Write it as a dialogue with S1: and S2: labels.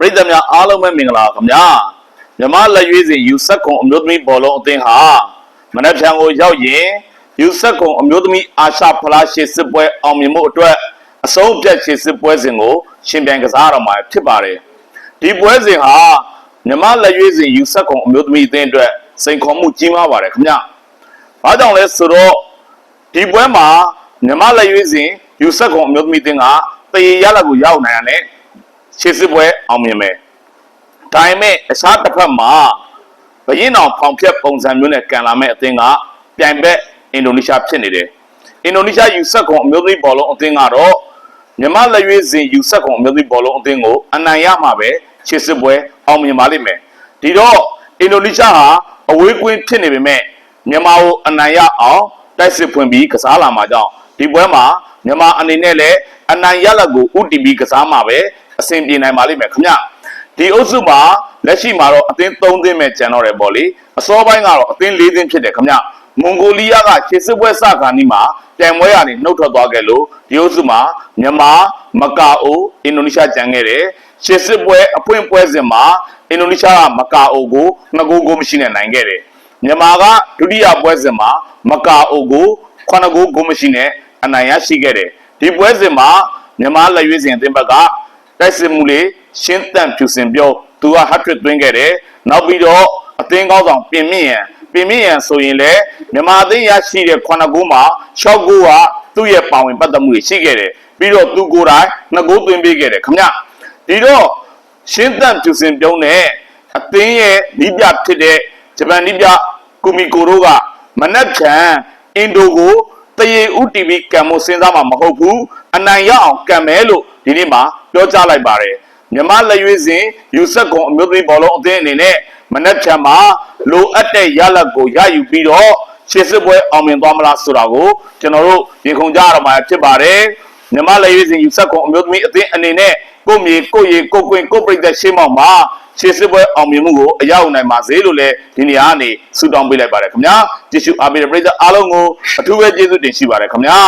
S1: ပရိသတ်များအားလုံးပဲမင်္ဂလာခင်ဗျာမြမလက်ရွေးစဉ်ယူဆက်ကွန်အမျိုးသမီးဘောလုံးအသင်းဟာမနက်ဖြန်ကိုရောက်ရင်ယူဆက်ကွန်အမျိုးသမီးအာရှဖလားရှေ့စစ်ပွဲအောင်မြင်မှုအတွက်အဆုံးအဖြတ်ရှေ့စစ်ပွဲစဉ်ကိုရှင်ပြိုင်ကစားရတော့မှာဖြစ်ပါတယ်ဒီပွဲစဉ်ဟာမြမလက်ရွေးစဉ်ယူဆက်ကွန်အမျိုးသမီးအသင်းအတွက်စိန်ခေါ်မှုကြီးမားပါတယ်ခင်ဗျာဘာကြောင့်လဲဆိုတော့ဒီပွဲမှာမြမလက်ရွေးစဉ်ယူဆက်ကွန်အမျိုးသမီးအသင်းကတရေရလက်ကိုရောက်နိုင်ရတယ် ရှေ့စစ်ပွဲအောင်မြင်မယ်။ဒါပေမဲ့အခြားတစ်ဖက်မှာဘရင်အောင်ဖောင်ဖြတ်ပုံစံမျိုးနဲ့ကန်လာမဲ့အသင်းကပြိုင်ဘက်အင်ဒိုနီးရှားဖြစ်နေတယ်။အင်ဒိုနီးရှားယူဆက်ကွန်အမျိုးသမီးဘောလုံးအသင်းကတော့မြန်မာလက်ရွေးစင်ယူဆက်ကွန်အမျိုးသမီးဘောလုံးအသင်းကိုအနိုင်ရမှာပဲရှေ့စစ်ပွဲအောင်မြင်ပါလိမ့်မယ်။ဒီတော့အင်ဒိုနီးရှားဟာအဝေးကွင်းဖြစ်နေပေမဲ့မြန်မာကိုအနိုင်ရအောင်တိုက်စစ်ဖွင့်ပြီးကစားလာမှာကြောင့်ဒီပွဲမှာမြန်မာအနေနဲ့လည်းအနိုင်ရလက်ကိုဥတီပြီးကစားမှာပဲ အဆင်ပြေနိုင်ပါလိမ့်မယ်ခင်ဗျဒီအုပ်စုမှာလက်ရှိမှာတော့အသင်း3သင်းပဲကျန်တော့တယ်ပေါ့လေအစောပိုင်းကတော့အသင်း4သင်းဖြစ်တယ်ခင်ဗျမွန်ဂိုလီးယားကခြေစစ်ပွဲစခါနီးမှာပြိုင်ပွဲရနေနှုတ်ထွက်သွားခဲ့လို့ဒီအုပ်စုမှာမြန်မာမကာအိုအင်ဒိုနီးရှားကျန်ခဲ့တယ်ခြေစစ်ပွဲအဖွင့်ပွဲစဉ်မှာအင်ဒိုနီးရှားကမကာအိုကို2ဂိုးကိုမရှိနဲ့နိုင်ခဲ့တယ်မြန်မာကဒုတိယပွဲစဉ်မှာမကာအိုကို9ဂိုးကိုမရှိနဲ့အနိုင်ရရှိခဲ့တယ်ဒီပွဲစဉ်မှာမြန်မာလက်ရွေးစင်အသင်းဘက်က တိုက်စစ်မှုလေးရှင်းတန့်ဖြူစင်ပြောသူက hat-trick သွင်းခဲ့တယ်နောက်ပြီးတော့အသင်းကောင်းဆောင်ပြင်မြင့်ရန်ပြင်မြင့်ရန်ဆိုရင်လည်းမြန်မာအသင်းရရှိတဲ့9ဂိုးမှာ6ဂိုးကသူ့ရဲ့ပါဝင်ပတ်သက်မှုတွေရှိခဲ့တယ်ပြီးတော့သူကိုယ်တိုင်2ဂိုးသွင်းပေးခဲ့တယ်ခင်ဗျဒီတော့ရှင်းတန့်ဖြူစင်ပြုံးနဲ့အသင်းရဲ့နီးပြဖြစ်တဲ့ဂျပန်နီးပြကူမီကိုတို့ကမနက်ဖြန်အင်ဒိုကိုတရေဥတီဗီကံမိုစဉ်းစားမှာမဟုတ်ဘူးအနိုင်ရအောင်ကံမယ်လို့ဒီနေ့မှာ ပြောကြားလိုက်ပါတယ်မြမလက်ရွေးစဉ်ယူဆက်ကွန်အမျိုးသမီးဘောလုံးအသင်းအနေနဲ့မနက်ဖြန်မှာလိုအပ်တဲ့ရလဒ်ကိုရယူပြီးတော့ရှေ့စစ်ပွဲအောင်မြင်သွားမလားဆိုတာကိုကျွန်တော်တို့ရင်ခုန်ကြရမှာဖြစ်ပါတယ်မြမလက်ရွေးစဉ်ယူဆက်ကွန်အမျိုးသမီးအသင်းအနေနဲ့ကိုယ့်မြေကိုယ့်ရေကိုယ့်ကွင်းကိုယ့်ပြည်သက်ရှေ့မောက်မှာရှေ့စစ်ပွဲအောင်မြင်မှုကိုအရောက်နိုင်ပါစေလို့လည်းဒီနေရာကနေဆုတောင်းပေးလိုက်ပါတယ်ခင်ဗျာကြည့်ရှုအားပေးတဲ့ပရိသတ်အားလုံးကိုအထူးပဲကျေးဇူးတင်ရှိပါတယ်ခင်ဗျာ